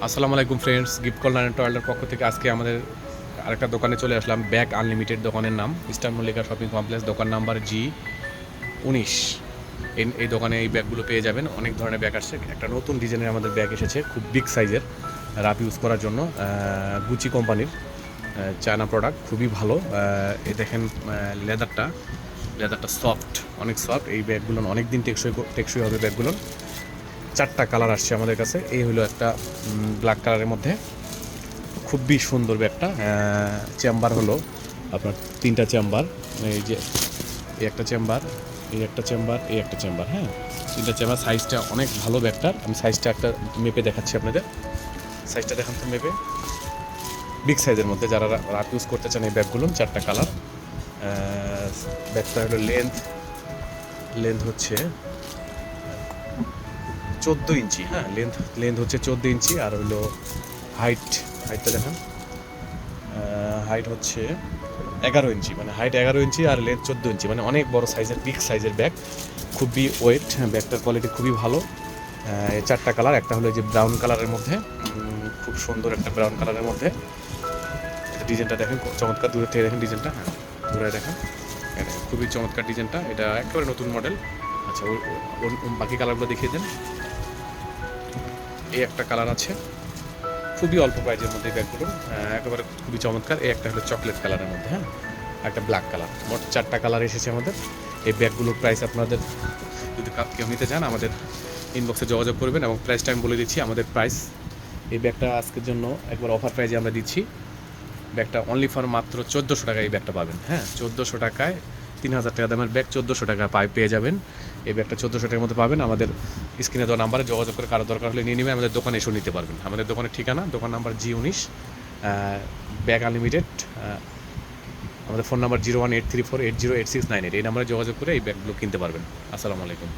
আসসালামু আলাইকুম friends gift corner and টয়েলের পক্ষ থেকে আজকে আমাদের আরেকটা দোকানে চলে আসলাম ব্যাগ আনলিমিটেড দোকানের নাম ইস্টার্ন মল্লিকা শপিং কমপ্লেক্স দোকান নাম্বার জি উনিশ। এই- দোকানে এই ব্যাগগুলো পেয়ে যাবেন, অনেক ধরনের ব্যাগ আসছে, একটা নতুন ডিজাইনের আমাদের ব্যাগ এসেছে, খুব বিগ সাইজের রাফ ইউজ করার জন্য গুচি কোম্পানির চায়না প্রোডাক্ট খুবই ভালো এ দেখেন লেদারটা লেদারটা সফট অনেক সফট এই ব্যাগগুলো অনেক দিন টেকসই টেকসই হবে ব্যাগগুলো চারটা কালার আসছে আমাদের কাছে। এই হলো একটা ব্ল্যাক কালারের মধ্যে। খুবই সুন্দর ব্যাগটা। চেম্বার হলো আপনার তিনটা চেম্বার এই যে, এই একটা চেম্বার এই একটা চেম্বার এই একটা চেম্বার হ্যাঁ? তিনটা চেম্বার সাইজটা অনেক ভালো ব্যাগটার। আমি সাইজটা একটা মেপে দেখাচ্ছি আপনাদের। সাইজটা দেখান তো মেপে। বিগ সাইজের মধ্যে যারা রাত ইউজ করতে চান এই ব্যাগগুলো, চারটা কালার ব্যাগটা হলো লেন্থ লেন্থ হচ্ছে চোদ্দ ইঞ্চি হ্যাঁ লেন্থ লেন্থ হচ্ছে চোদ্দ ইঞ্চি আর হলো হাইট হাইটটা দেখেন। হাইট হচ্ছে এগারো ইঞ্চি মানে হাইট এগারো ইঞ্চি আর লেন্থ চোদ্দ ইঞ্চি মানে অনেক বড় সাইজের বিগ সাইজের ব্যাগ খুবই ওয়েট ব্যাগটার কোয়ালিটি খুবই ভালো। চারটা কালার একটা হলো যে ব্রাউন কালারের মধ্যে খুব সুন্দর একটা ব্রাউন কালারের মধ্যে। ডিজাইনটা দেখেন, খুব চমৎকার, দূরে থেকে দেখেন ডিজাইনটা হ্যাঁ দূরে দেখেন। খুবই চমৎকার ডিজাইনটা এটা একেবারে নতুন মডেল আচ্ছা বাকি কালারগুলো দেখিয়ে দেন। এই একটা কালার আছে। খুবই অল্প প্রাইজের মধ্যে ব্যাগগুলো একেবারে খুবই চমৎকার। এই একটা হলো চকলেট কালারের মধ্যে হ্যাঁ? একটা ব্ল্যাক কালার মোট চারটা কালার এসেছে আমাদের। এই ব্যাগগুলোর প্রাইস আপনাদের যদি কেউ নিতে চান, আমাদের ইনবক্সে যোগাযোগ করবেন এবং প্রাইসটা আমি বলে দিচ্ছি আমাদের প্রাইস এই ব্যাগটা আজকের জন্য একবার অফার প্রাইজে আমরা দিচ্ছি। ব্যাগটা অনলি ফর মাত্র চোদ্দোশো টাকায় এই ব্যাগটা পাবেন হ্যাঁ? চোদ্দোশো টাকায় তিন হাজার টাকা দামের ব্যাগ চোদ্দোশো টাকা পায় পেয়ে যাবেন। এই ব্যাগটা চোদ্দোশো টাকার মধ্যে পাবেন। আমাদের স্ক্রিনে দেওয়া নাম্বারে যোগাযোগ করে কারও দরকার হলে নিয়ে নেবে আমাদের দোকানে এসেও নিতে পারবেন। আমাদের দোকানের ঠিকানা, দোকান নাম্বার জি উনিশ ব্যাগ আনলিমিটেড আমাদের phone number zero one eight three four eight zero eight six nine eight. এই নাম্বারে যোগাযোগ করে এই ব্যাগগুলো কিনতে পারবেন। আসসালামু আলাইকুম।